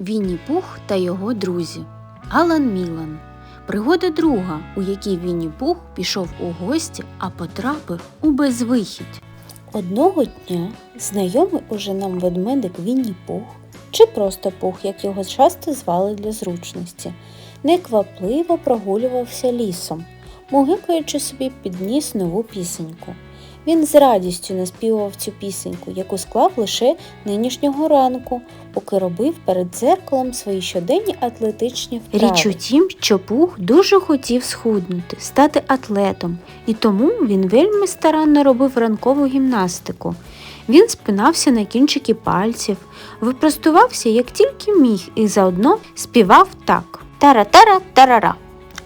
Вінні Пух та його друзі. Алан Мілан. Пригода друга, у якій Вінні Пух пішов у гості, а потрапив у безвихідь. Одного дня знайомий уже нам ведмедик Вінні Пух, чи просто Пух, як його часто звали для зручності, неквапливо прогулювався лісом, мугикаючи собі під ніс нову пісеньку. Він з радістю наспівав цю пісеньку, яку склав лише нинішнього ранку, поки робив перед дзеркалом свої щоденні атлетичні вправи. Річ у тім, що Пух дуже хотів схуднути, стати атлетом, і тому він вельми старанно робив ранкову гімнастику. Він спинався на кінчики пальців, випростувався як тільки міг, і заодно співав так: Тара-тара-тарара.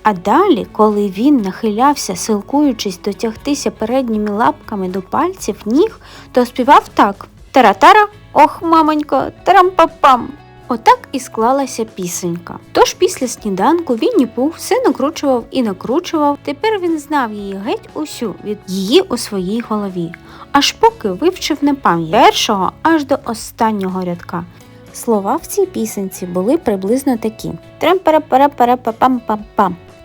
А далі, коли він нахилявся, силкуючись дотягтися передніми лапками до пальців ніг, то співав так: Тара-тара, ох, мамонько, тарам-пам-пам. Отак і склалася пісенька. Тож після сніданку Вінні Пух все накручував і накручував. Тепер він знав її геть усю від її у своїй голові, аж поки вивчив на пам'ять першого аж до останнього рядка. Слова в цій пісенці були приблизно такі: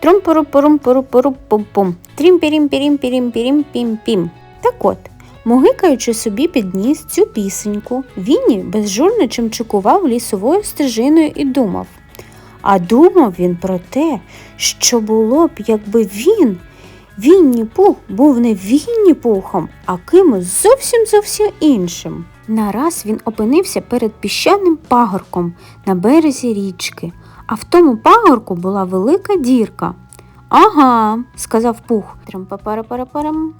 Трем-пара-пара-пара-пам-пам-пам. Трум-пору-порум-пору-пору-пум-пум. Трім-пірім-пірім-пірім-пірім-пім. Так от, мугикаючи собі під ніс цю пісеньку, Вінні безжурно чимчикував лісовою стежиною і думав. А думав він про те, що було б, якби він, Вінні Пух, був не Вінні Пухом, а кимось зовсім зовсім іншим. Нараз він опинився перед піщаним пагорком на березі річки, а в тому пагорку була велика дірка. Ага, сказав Пух. Трам-па-пара-пара-парам.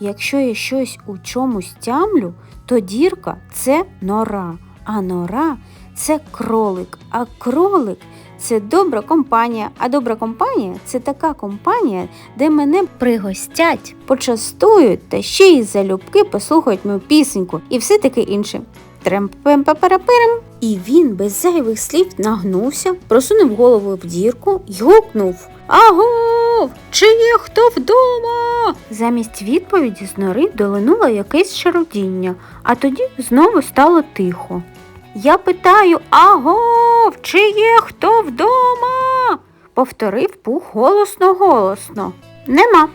Якщо я щось у чомусь тямлю, то дірка це нора, а нора це кролик, а кролик це добра компанія, а добра компанія це така компанія, де мене пригостять, почастують та ще й залюбки послухають мою пісеньку і все таке інше. Трем-пем-па-пара-пирем. І він без зайвих слів нагнувся, просунув голову в дірку й гукнув Агов! Чи є хто вдома? Замість відповіді з нори долинуло якесь шародіння, а тоді знову стало тихо. Я питаю Агов, чи є хто вдома? повторив пух голосно голосно. Нема,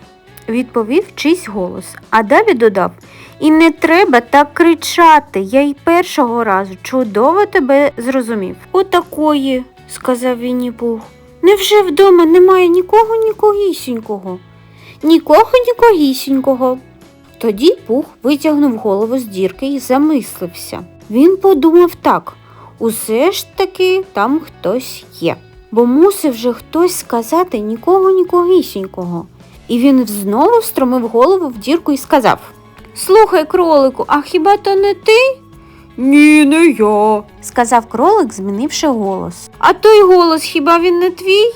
відповів чийсь голос, а далі додав І не треба так кричати. Я й першого разу чудово тебе зрозумів. Отакої, сказав Вінні Пух. Невже вдома немає нікого нікогісінького? Нікого нікогісінького. Тоді Пух витягнув голову з дірки і замислився. Він подумав так, усе ж таки там хтось є, бо мусив же хтось сказати нікого нікогісінького. І він знову встромив голову в дірку і сказав Слухай, кролику, а хіба то не ти? Ні, не я, сказав кролик, змінивши голос. А той голос хіба він не твій?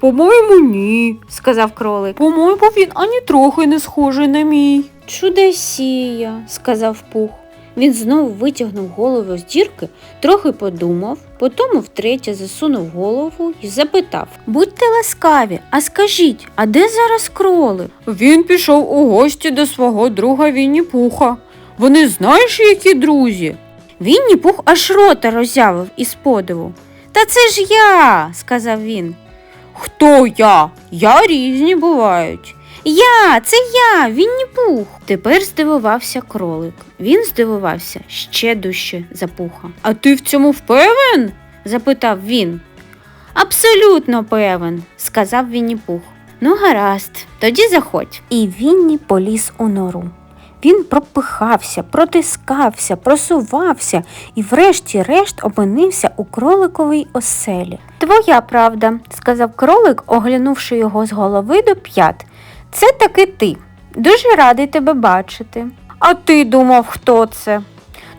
По-моєму, ні, сказав кролик. По-моєму, він ані трохи не схожий на мій. Чудесія, сказав пух. Він знову витягнув голову з дірки, трохи подумав, потім втретє засунув голову і запитав Будьте ласкаві, а скажіть, а де зараз кролик? Він пішов у гості до свого друга Вінні Пуха. Вони знаєш, які друзі? Вінні Пух аж рота роззявив із подиву. Та це ж я, сказав він. Хто я? Я різні бувають. Я, це я, Вінні Пух. Тепер здивувався кролик. Він здивувався ще дужче за пуха. А ти в цьому впевнен? запитав він. Абсолютно певен, сказав Вінні Пух. Ну, гаразд, тоді заходь. І Вінні поліз у нору. Він пропихався, протискався, просувався і врешті-решт опинився у кроликовій оселі. Твоя правда, сказав кролик, оглянувши його з голови до п'ят. Це таки ти. Дуже радий тебе бачити. А ти думав, хто це?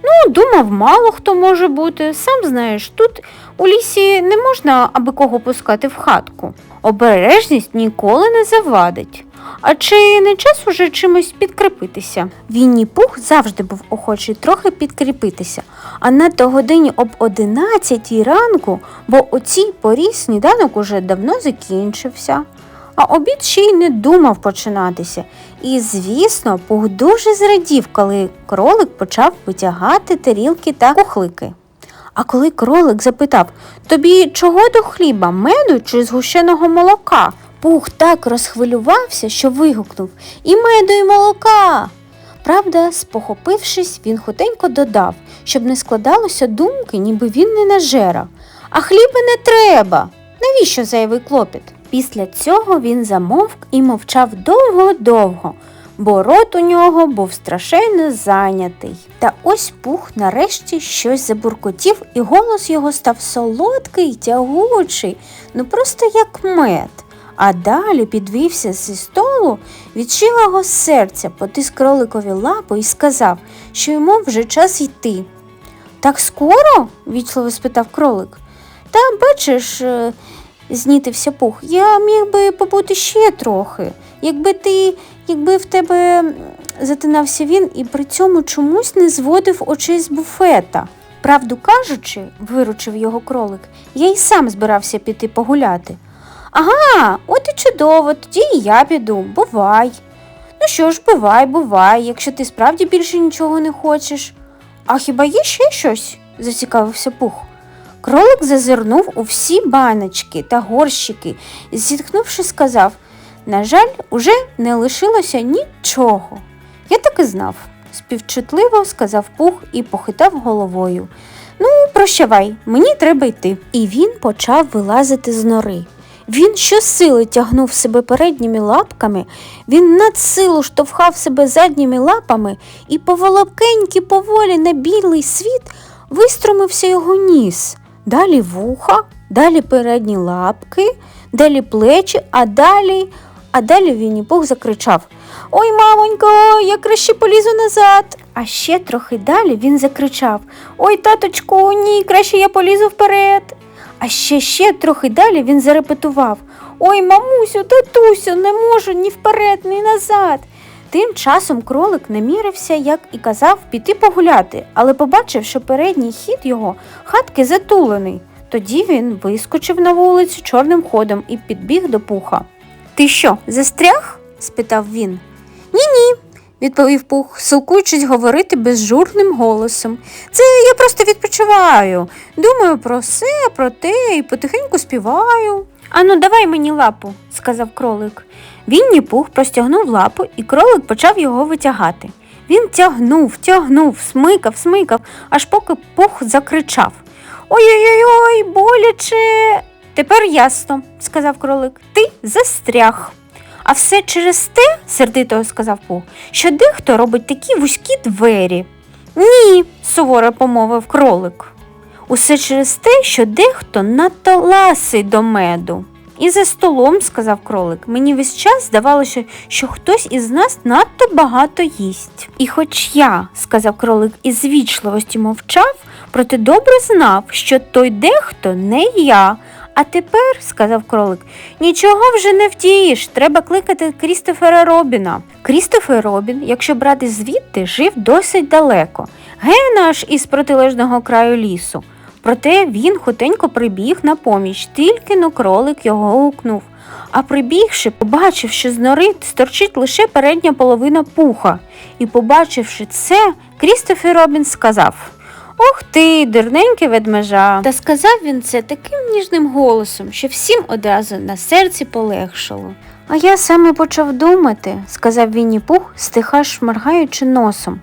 Ну, думав, мало хто може бути. Сам знаєш, тут у лісі не можна аби кого пускати в хатку. Обережність ніколи не завадить. А чи не час уже чимось підкріпитися? Вінні Пух завжди був охочий трохи підкріпитися, а надто годині об одинадцятій ранку, бо о цій порі сніданок уже давно закінчився. А обід ще й не думав починатися. І, звісно, Пух дуже зрадів, коли кролик почав витягати тарілки та кухлики. А коли кролик запитав Тобі чого до хліба, меду чи згущеного молока? Пух так розхвилювався, що вигукнув І меду, і молока. Правда, спохопившись, він хутенько додав, щоб не складалося думки, ніби він не нажера. А хліба не треба. Навіщо зайвий клопіт? Після цього він замовк і мовчав довго-довго, бо рот у нього був страшенно зайнятий. Та ось пух нарешті щось забуркотів, і голос його став солодкий, тягучий, ну просто як мед. А далі підвівся зі столу, від щирого серця потис кроликові лапу і сказав, що йому вже час йти. Так скоро? вічливо спитав кролик. Та бачиш, е, знітився пух, я міг би побути ще трохи. Якби ти, якби в тебе затинався він і при цьому чомусь не зводив очей з буфета. Правду кажучи, виручив його кролик, я й сам збирався піти погуляти. Ага, от і чудово, тоді і я піду, бувай. Ну що ж, бувай, бувай, якщо ти справді більше нічого не хочеш. А хіба є ще щось? зацікавився пух. Кролик зазирнув у всі баночки та горщики і, зітхнувши, сказав на жаль, уже не лишилося нічого. Я так і знав, співчутливо сказав пух і похитав головою. Ну, прощавай, мені треба йти. І він почав вилазити з нори. Він щосили тягнув себе передніми лапками, він надсилу штовхав себе задніми лапами, і поволокеньки поволі на білий світ виструмився його ніс. Далі вуха, далі передні лапки, далі плечі, а далі, а далі Вінні-Пух закричав Ой, мамонько, я краще полізу назад. А ще трохи далі він закричав Ой, таточку, ні, краще я полізу вперед. А ще ще трохи далі він зарепетував Ой, мамусю, татусю, не можу ні вперед, ні назад. Тим часом кролик намірився, як і казав, піти погуляти, але побачив, що передній хід його хатки затулений. Тоді він вискочив на вулицю чорним ходом і підбіг до пуха. Ти що, застряг? спитав він. Ні, ні, відповів пух, силкуючись говорити безжурним голосом. Це я просто відпочиваю. Думаю про все, про те і потихеньку співаю. Ану, давай мені лапу, сказав кролик. Вінні пух простягнув лапу, і кролик почав його витягати. Він тягнув, тягнув, смикав, смикав, аж поки пух закричав. Ой-ой-ой, боляче. Тепер ясно, сказав кролик, ти застряг. А все через те, сердито сказав Пух, що дехто робить такі вузькі двері. Ні, суворо помовив кролик. Усе через те, що дехто надто ласий до меду. І за столом, сказав кролик, мені весь час здавалося, що хтось із нас надто багато їсть. І хоч я, сказав кролик, із вічливості мовчав, проте добре знав, що той дехто не я. А тепер, сказав кролик, нічого вже не вдієш, треба кликати Крістофера Робіна. Крістофер Робін, якщо брати звідти, жив досить далеко, ген аж із протилежного краю лісу. Проте він хутенько прибіг на поміч, тільки но кролик його гукнув. А прибігши, побачив, що з нори сторчить лише передня половина пуха. І, побачивши це, Крістофер Робін сказав Ох ти, дурненький ведмежа. Та сказав він це таким ніжним голосом, що всім одразу на серці полегшало. А я саме почав думати, сказав Вінні Пух, стиха шморгаючи носом.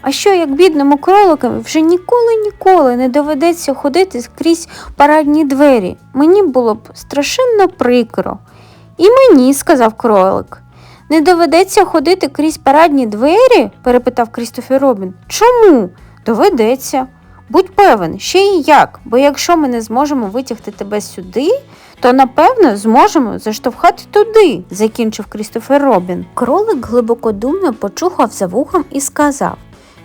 А що, як бідному кроликові вже ніколи ніколи не доведеться ходити скрізь парадні двері? Мені було б страшенно прикро. І мені, сказав кролик. Не доведеться ходити крізь парадні двері? перепитав Крістофер Робін. Чому? Доведеться. Будь певен, ще й як, бо якщо ми не зможемо витягти тебе сюди, то напевно зможемо заштовхати туди, закінчив Крістофер Робін. Кролик глибокодумно почухав за вухом і сказав,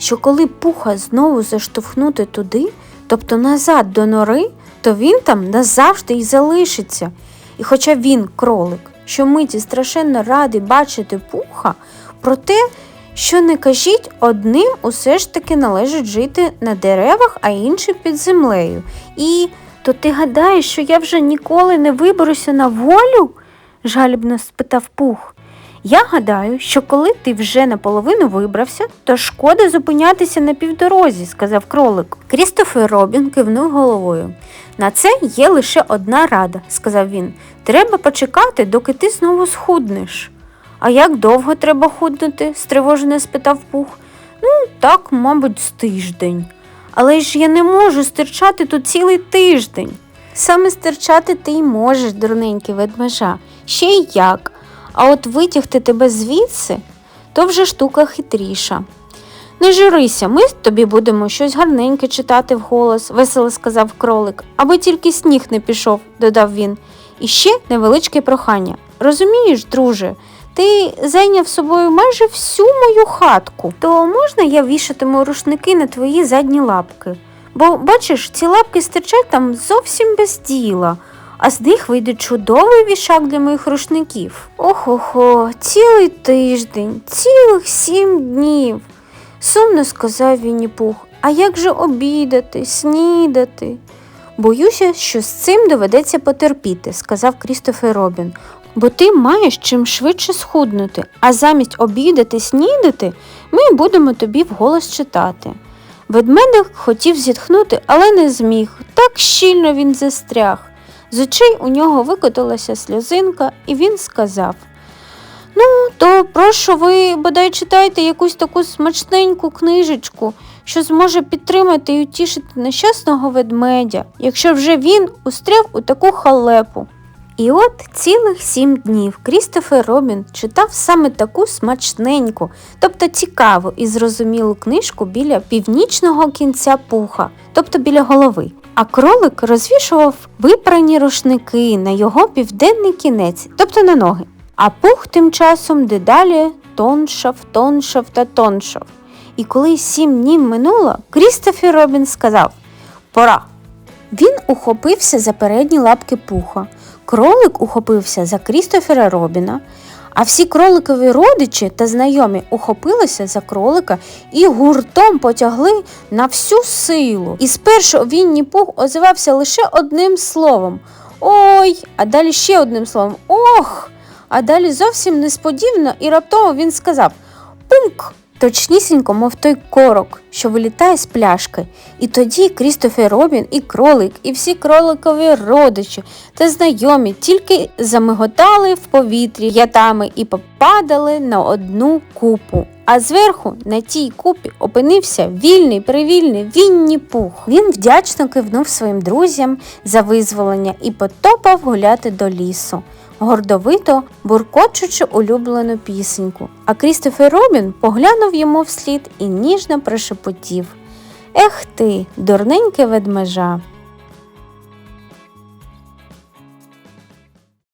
що коли пуха знову заштовхнути туди, тобто назад до нори, то він там назавжди й залишиться. І хоча він, кролик, що миті страшенно радий бачити пуха, проте, що не кажіть, одним усе ж таки належить жити на деревах, а іншим під землею. І то ти гадаєш, що я вже ніколи не виберуся на волю? жалібно спитав пух. Я гадаю, що коли ти вже наполовину вибрався, то шкода зупинятися на півдорозі, сказав кролик. Крістофер Робін кивнув головою. На це є лише одна рада, сказав він. Треба почекати, доки ти знову схуднеш. А як довго треба худнути? стривожено спитав пух. Ну, так, мабуть, з тиждень. Але ж я не можу стирчати тут цілий тиждень. Саме стирчати ти й можеш, дурненький ведмежа. Ще й як. А от витягти тебе звідси то вже штука хитріша. Не журися, ми тобі будемо щось гарненьке читати вголос, весело сказав кролик, аби тільки сніг не пішов, додав він. І ще невеличке прохання. Розумієш, друже, ти зайняв собою майже всю мою хатку, то можна я вішатиму рушники на твої задні лапки? Бо, бачиш, ці лапки стирчать там зовсім без діла, а з них вийде чудовий вішак для моїх рушників. Ох-охо, цілий тиждень, цілих сім днів. Сумно сказав Вінні Пух. А як же обідати, снідати? Боюся, що з цим доведеться потерпіти, сказав Крістофер Робін. Бо ти маєш чим швидше схуднути, а замість обідати, снідати, ми будемо тобі вголос читати. Ведмедик хотів зітхнути, але не зміг. Так щільно він застряг. З очей у нього викотилася сльозинка, і він сказав Ну, то прошу ви бодай читайте якусь таку смачненьку книжечку, що зможе підтримати і утішити нещасного ведмедя, якщо вже він устряв у таку халепу. І от цілих сім днів Крістофер Робін читав саме таку смачненьку, тобто цікаву і зрозумілу книжку біля північного кінця пуха, тобто біля голови. А кролик розвішував випрані рушники на його південний кінець, тобто на ноги. А пух тим часом дедалі тоншав, тоншав та тоншав. І коли сім днів минуло, Крістофер Робін сказав Пора. Він ухопився за передні лапки пуха, кролик ухопився за Крістофера Робіна, а всі кроликові родичі та знайомі ухопилися за кролика і гуртом потягли на всю силу. І спершу Вінні Пух озивався лише одним словом Ой, а далі ще одним словом Ох. А далі зовсім несподівано і раптово він сказав Пунк! Точнісінько, мов той корок, що вилітає з пляшки. І тоді Крістофер Робін, і кролик, і всі кроликові родичі та знайомі тільки замиготали в повітрі ятами і попадали на одну купу. А зверху на тій купі опинився вільний, привільний Вінні Пух. Він вдячно кивнув своїм друзям за визволення і потопав гуляти до лісу гордовито буркочучи улюблену пісеньку, а Крістофер Робін поглянув йому вслід і ніжно прошепотів Ех ти, дурненьке ведмежа.